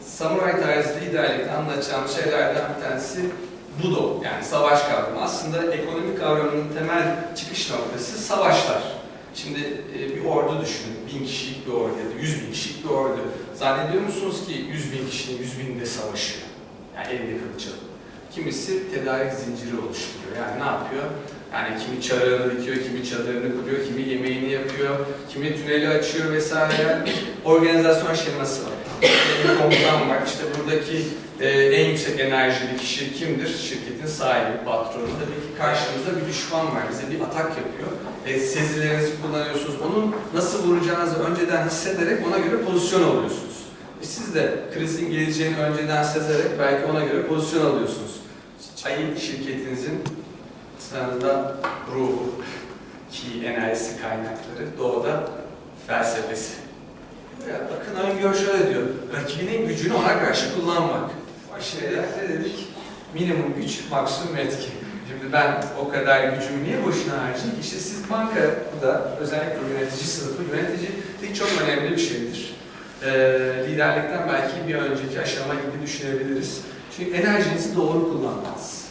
Samuray tarzı liderlikte anlatacağım şeylerden bir tanesi Budo yani savaş kavramı. Aslında ekonomik kavramının temel çıkış noktası savaşlar. Şimdi e, bir ordu düşünün. Bin kişilik bir ordu ya da yüz bin kişilik bir ordu. Zannediyor musunuz ki yüz bin kişinin yüz binde savaşıyor? Yani elinde kılıç alıp. Kimisi tedarik zinciri oluşturuyor. Yani ne yapıyor? Yani kimi çarığını dikiyor, kimi çadırını kuruyor, kimi yemeğini yapıyor, kimi tüneli açıyor vesaire. Organizasyon şeması var. Bir komutan var. İşte buradaki e, en yüksek enerjili kişi kimdir? Şirketin sahibi, patronu. Tabii ki karşımızda bir düşman var. Bize bir atak yapıyor. E, sezilerinizi kullanıyorsunuz. Onun nasıl vuracağınızı önceden hissederek ona göre pozisyon alıyorsunuz. E, siz de krizin geleceğini önceden sezerek belki ona göre pozisyon alıyorsunuz. Ayın şirketinizin sınırında ruhu, ki enerjisi kaynakları, doğuda felsefesi. Ya bakın öngör şöyle diyor, rakibinin gücünü ona karşı kullanmak. Ne dedik? Minimum güç, maksimum etki. Şimdi ben o kadar gücümü niye boşuna harcayayım? İşte siz bankada özellikle yönetici sınıfı, yöneticilik çok önemli bir şeydir. Ee, liderlikten belki bir önceki aşama gibi düşünebiliriz. Çünkü enerjinizi doğru kullanmanız.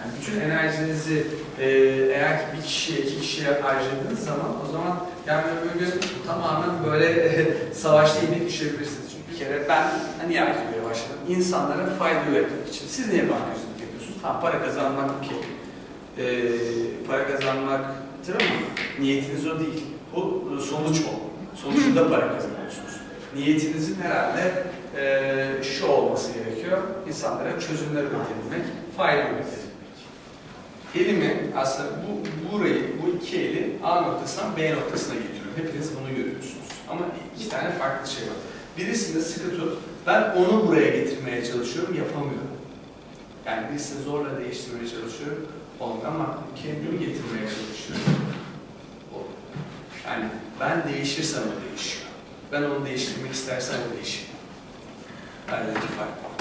Yani bütün enerjinizi e, eğer ki bir kişiye, iki kişiye harcadığınız zaman o zaman yani öbür gün tamamen böyle savaşta inek düşebilirsiniz. Çünkü bir kere ben niye akibeye başladım? İnsanlara fayda üretmek için. Siz niye bankacılık yapıyorsunuz? Tamam para kazanmak okey. E, para kazanmak tamam mı? Niyetiniz o değil. O e, sonuç o. Sonucunda para kazanıyorsunuz. Niyetinizin herhalde e, şu olması gerekiyor. İnsanlara çözümler üretebilmek, fayda üretebilmek. Elimi aslında bu burayı, bu iki eli A noktasından B noktasına getiriyorum. Hepiniz bunu görüyorsunuz. Ama iki tane farklı şey var. Birisinde sıkı tut, ben onu buraya getirmeye çalışıyorum, yapamıyorum. Yani birisini zorla değiştirmeye çalışıyorum, olmuyor ama kendimi getirmeye çalışıyorum. O. Yani ben değişirsem o değişiyor. Ben onu değiştirmek istersem o değişiyor. Aradaki fark bu.